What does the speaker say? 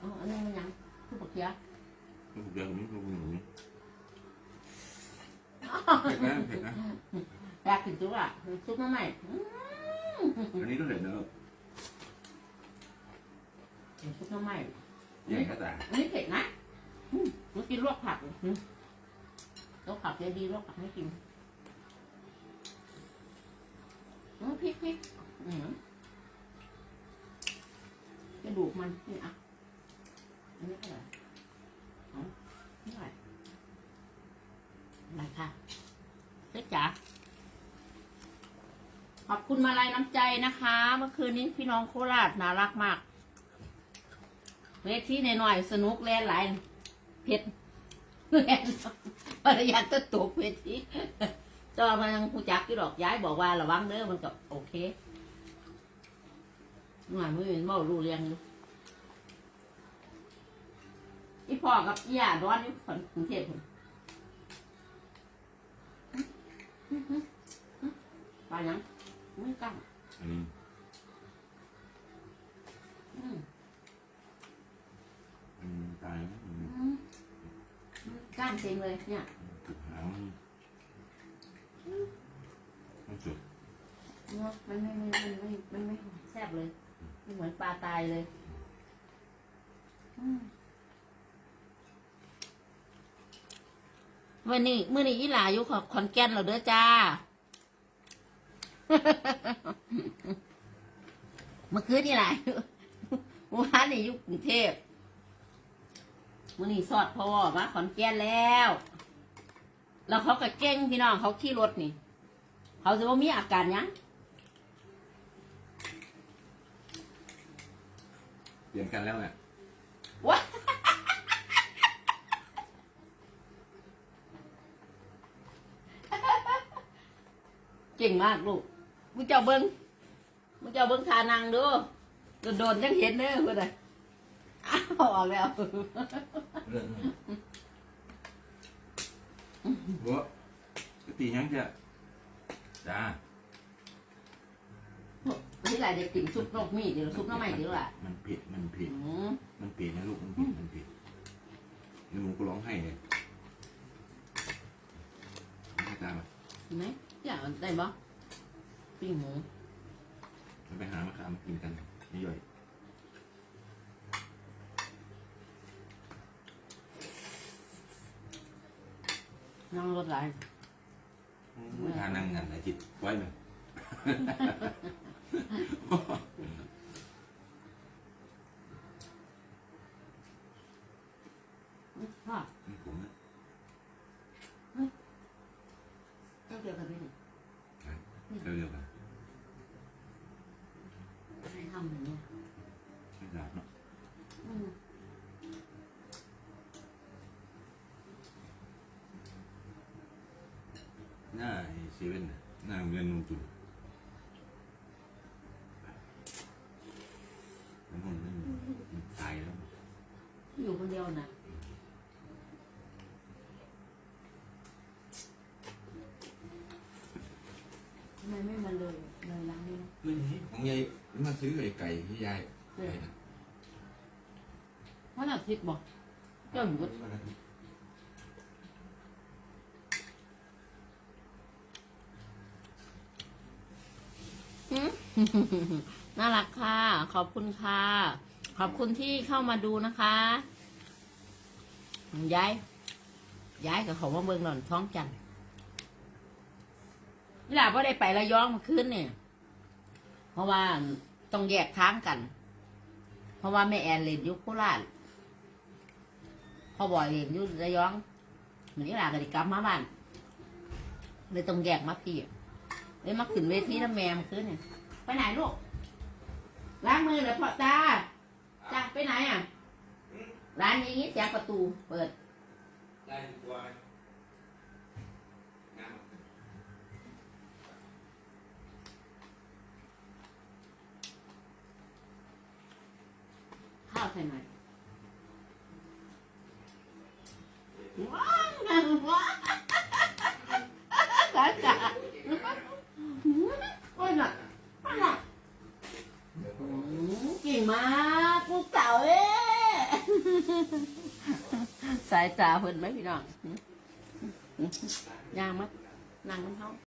อ๋ออันนี้มันยังคือปักเขียลูกเดียวนี้ลูกหนูเผ็ดนะเผ็ดนะอยากกินจุกอะซุปน้ำใหม่อืมอันนี้ก็เผ็ดนะซุปน้ำใหม่ใหญ่ก็แต่อันนี้เผ็ดนะอืมมันกินลวกผักอืมลวกผักเยอะดีลวกผักไม่กินอืมพริกพริกอืมกระดูกมันนี่อะ อันนี้เท่าไหร่เท่าไหร่อะไรค่ะเจ๊จ๋าขอบคุณมาลัยน้ำใจนะคะ เมื่อคืนนี้พี่น้องโคราชน่ารักมาก เวทีหน่อยๆสนุกแล่นหลายเผ็ดแล่นภรรยาจะตกเวทีจอมันยังผู้จักที่ดอกย้ายบอกว่าระวังเด้อมันก็โอเคหน่อยมือมันเมารู้เรียงอยู่ อีพ่อกับอีย่าร้อนอยู่ฝันกรุงเทพพุ่นไปยังไม่กล้าอันนี้อืมอืมตายแล้วอืมอืมกล้ามเต็มเลยเนี่ย ถูกหางมันสุดเนาะมันไม่ไม่มันไม่มันไม่แซ่บเลย มันเหมือนปลาตายเลย อืม วันนี้เมื่อนี้อีหลาอยู่ขอขอนแก่นเราเด้อจ้า เมื่อคืนนี่หลายวานนี่อยู่กรุงเทพมื่อนี้สอดพอมาขอนแก่นแล้ว แล้วเขาก็เก่งพี่น้องเขาขี่รถนี่ เขาจะว่ามีอาการยังเปลี่ยนกันแล้วเนี่ย เก่งมากลูกมึงเจ้าเบิ้งมึงเจ้าเบิ้งทานังดูโดนๆจังเห็นเด้อเพื่อนอ้าวออกแล้วเรื่องบัวตียังจะจ้านี่แหละเด็กกินซุปนกมีดเดี๋ยวซุปน้ำใหม่เดี๋ยวล่ะมันผ็ดมันผ็ดมันผ็ดนะลูกมันผ็ดมันผ็ดแล้วหนูก็ร้องไห้เลยตามอะเห็นไหม อยากได้บ่ปิ้งหมูเราไปหามะขามมากินกันนี่ย่อยนั่งรถไหลทานังงานไหนจิตไว้ไหมพ่อนี่ผมนะ นตายแล้วอยู่คนเดียวนะทำไมไม่มาเลยเลยร้านนี้นะเฮ้ยของยาย มาซื้อไอ้ไก่ที่ยายไก่นะวันอาทิตย์บอกเจ้าหยุดน่ารักค่ะ ขอบคุณค่ะ ขอบคุณที่เข้ามาดูนะคะย้ายย้ายกับเขาว่าเมืองหล่อนท้องจันทร์เวลาว่าได้ไประยองเมาขึ้นเนี่ย เพราะว่า ต้องแยกทางกัน เพราะว่าแม่แอนเรียนยุคโคราชพ่อบอยเรียนยุคระยองเหมือนนี้ลากันกลับมาบ้านเลยต้องแยกมาพี่เลยมาขึ้นเวทีน้ำแมมขึ้นเนี่ยไปไหนลูกล้างมือเลยพ่อจ้าจ้าไปไหนอะร้านนี้เสียงประตูเปิดได้ดีกว่าน้ ข้าว ใส่หน่อยว้าวงานว้าวจ้าจ้าโอ้ยน่ะโอ้ยน่ะอืมเก่งมากลูกสาเอ้สายตาเพิ่นไหมพี่น้องย่างมัดนั่งมันเฮา